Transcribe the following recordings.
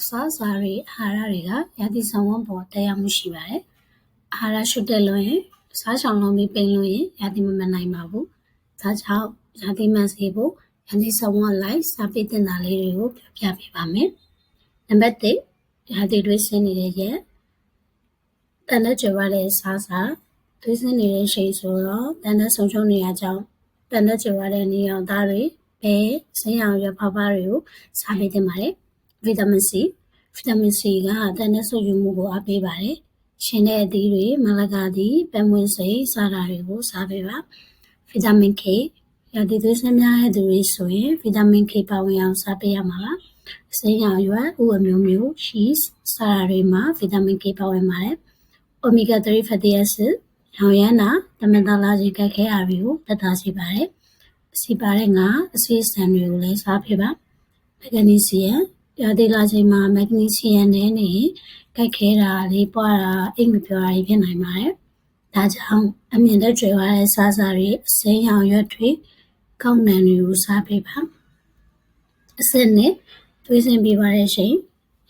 အစားအစာတွေအာဟာရတွေကရာသီဆောင်ဝန်းပေါ်သက်ရောက်မှုရှိပါတယ်။အာဟာရရှုတက်လွန်းရင်စားချောင်လုံးပြီးပိန်လွန်းရင်ရာသီမမှန်နိုင်ပါဘူး။ဒါကြောင့်ရာသီမှန်စေဖို့ရာသီဆောင်ဝန်းလိုက်စားပေးတင်တာလေးတွေကိုပြောပြပေးပါမယ်။နံပါတ်1ရာသီတွေးဆင်းနေတဲ့ရက်တန်တဲ့ကြွယ်ဝတဲ့စားစာတွေးဆင်းနေတဲ့ရှိန်ဆိုတော့တန်တဲ့ဆုံးရှုံးနေရကြောင်းတန်တဲ့ကြွယ်ဝတဲ့နေအောင်သားတွေပဲဆင်းရောင်ရွက်ဖဖတွေကိုစားပေးတင်ပါတယ်။ ဗီတာမင် C ဗီတာမင် C ကတန်တဲ့ဆုပ်ယူမှုကိုအားပေးပါတယ်။ရှင်တဲ့အသီးတွေမလကာသီးပန်းမွှေးစိမ်စားတာတွေကိုစားပေးပါ။ဗီတာမင် K ရာသီသွေးစည်းများတဲ့သူတွေဆိုရင်ဗီတာမင် K ပါဝင်အောင်စားပေးရမှာပါ။အစိမ်းရောင်ရွက်ဥအမျိုးမျိုး cheese စားတာတွေမှာဗီတာမင် K ပါဝင်ပါတယ်။ omega 3 fatty acid ရောင်ရမ်းတာတမန်တော်လာစီကက်ခဲအားတွေကိုတက်တာစေပါတယ်။အစီပါတဲ့ငါအစီအစံတွေကိုလည်းစားပေးပါ။မက်ဂနီဆီယမ် ရာသီလာချိန်မှာမက်ဂနီဆီယမ်နည်းနေရင်ကိုက်ခဲတာလေးပွားတာအိတ်မပျော်တာတွေဖြစ်နိုင်ပါတယ်။ဒါကြောင့်အမြင့်လက်ကျွေသွားတဲ့စားစာတွေအစိမ်းရောင်ရွက်တွေကောက်နံတွေကိုစားပေးပါ။အစစ်နဲ့သွေးစင်ပြပါတဲ့ချိန်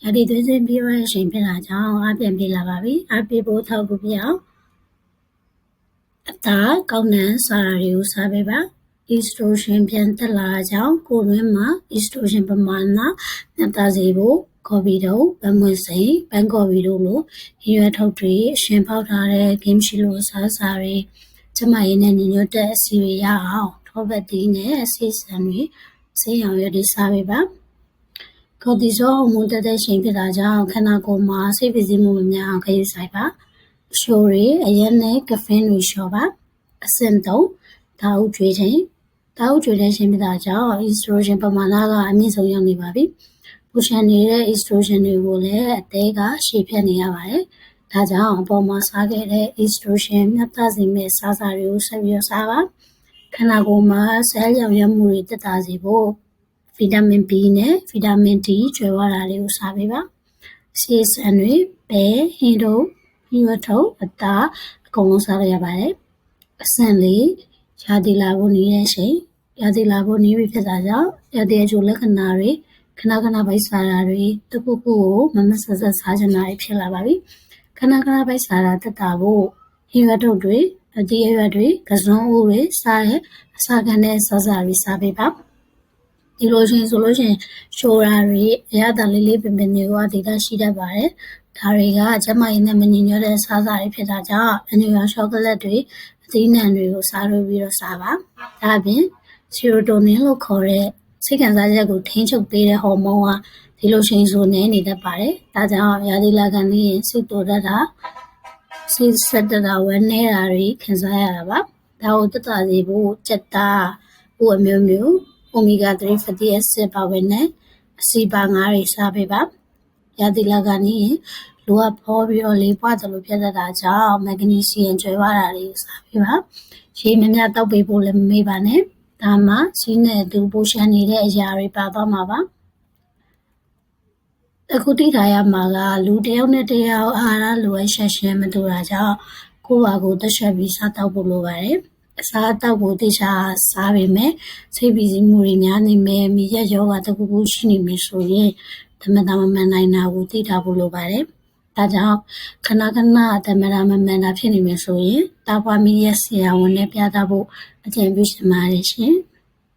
ရာသီသွေးစင်ပြပါတဲ့ချိန်ဖြစ်တာကြောင့်အပြန်ပြေးလာပါပြီ။အပြေးဖို့ထောက်ကူပြအောင်အသားကောက်နံစားတာတွေကိုစားပေးပါ။ estrogen ပြန်တက်လာတာကြောင့်ကိုယ်တွင်းမှာ estrogen ပမာဏမြင့်တက်စေဖို့ကော်ပီတို့ဗမွေစိန်ဘန်ကော်ပီတို့လိုရည်ရွယ်ထုတ်တွေအရှင်ပေါက်ထားတဲ့ game ရှိလို့စားစားတွေကျမရင်းနဲ့ညီညွတ်တဲ့အစီတွေရအောင်ထောပတ်တီးနဲ့အစီစံတွေဆေးရောင်ရွက်တွေစားပေးပါကော်တီဇောဟော်မုန်းတက်တဲ့ချိန်ဖြစ်တာကြောင့်ခန္ဓာကိုယ်မှာစိတ်ပစ္စည်းမှုမများအောင်ခရီးဆိုင်ပါရှိုးတွေအရက်နဲ့ကဖင်းတွေလျှော်ပါအဆင့်3ဓာတ်ဥကျွေးချိန်ဓာ တ်ဥကျွေးတဲ့ရှင်ပြတာကြောင့် estrogen ပမာဏကအမြင့်ဆုံးရောက်နေပါပြီ။ပူရှန်နေတဲ့ estrogen တွေကိုလည်းအသေးကရှေ့ဖြတ်နေရပါတယ်။ဒါကြောင့်အပေါ်မှာစားခဲ့တဲ့ estrogen မြတ်သားစေမယ့်စားစာတွေကိုဆက်ပြီးစားပါ။ခန္ဓာကိုယ်မှာဆဲလ်ရောင်ရမ်းမှုတွေတက်တာစေဖို့ဗီတာမင် B နဲ့ဗီတာမင် D ကျွဲဝတာလေးကိုစားပေးပါ။ဆေးဆန်တွေပဲဟင်းတို့ညွတ်ထုပ်အသားအကုန်လုံးစားရပါတယ်။အဆင့်လေး ရာသီလာဖို့နေတဲ့ချိန်ရာသီလာဖို့နေပြီဖြစ်တာကြောင့်ရာသီအကျိုးလက္ခဏာတွေခဏခဏပိုက်စားတာတွေတခုခုကိုမမဆက်ဆက်စားချင်တာတွေဖြစ်လာပါပြီခဏခဏပိုက်စားတာတက်တာဖို့ဟင်းရွက်ထုတ်တွေအတီးရွက်တွေကစုံဦးတွေစားရဲ့အစာခံတဲ့စားစာတွေစားပေးပါဒီလိုချင်းဆိုလို့ချင်းရှိုးရာတွေအရသာလေးလေးပင်ပင်တွေကဒေတာရှိတတ်ပါတယ် ဒါတွေကကျမရင်းနဲ့မညီညွတ်တဲ့စားစာတွေဖြစ်တာကြောင့်အနူရောင်ရှောကလက်တွေအသီးနှံတွေကိုစားလို့ပြီးတော့စားပါဒါအပြင် serotonin လို့ခေါ်တဲ့စိတ်ခံစားချက်ကိုထိန်းချုပ်ပေးတဲ့ဟော်မုန်းဟာဒီလိုရှိန်ဆိုနေနေတတ်ပါတယ်။ဒါကြောင့်ရာသီလာခံနေရင်စိတ်တိုတတ်တာစိတ်ဆက်တတာဝမ်းနေတာတွေခံစားရတာပါ။ဒါကိုတက်တာစေဖို့စက်သားဥအမျိုးမျိုး omega 3 fatty acid ပါဝင်တဲ့အစီပါငါးတွေစားပေးပါ။ ရာသီလာခံနေရင်လိုအပ်ဖောပြီးတော့လေးပွားသလိုဖြစ်တတ်တာကြောင့်မက်ဂနီဆီယမ်ကျွဲဝတာတွေစားပေးပါ။ရေများများတောက်ပေးဖို့လည်းမမေ့ပါနဲ့။ဒါမှဇီးနဲ့အတူပိုလျှံနေတဲ့အရာတွေပါသွားမှာပါ။အခုသိထားရမှာကလူတယောက်နဲ့တယောက်အာဟာရလိုအပ်ချက်ချင်းမတူတာကြောင့်ကိုယ့်ဟာကိုယ်သက်သက်ပြီးစားသောက်ဖို့လိုပါတယ်။အစားအသောက်ကိုသေချာစားပေမဲ့စိတ်ပီစီမှုတွေများနေမယ်မိရက်ယောဂတခုခုရှိနေမယ်ဆိုရင် သမထမမှန်နိုင်တာကိုသိထားဖို့လိုပါတယ်။ဒါကြောင့်ခဏခဏသမထမမှန်တာဖြစ်နေမယ်ဆိုရင်တာပွားမီရဲ့ဆရာဝန်နဲ့ပြသဖို့အကြံပြုချင်ပါတယ်ရှင်။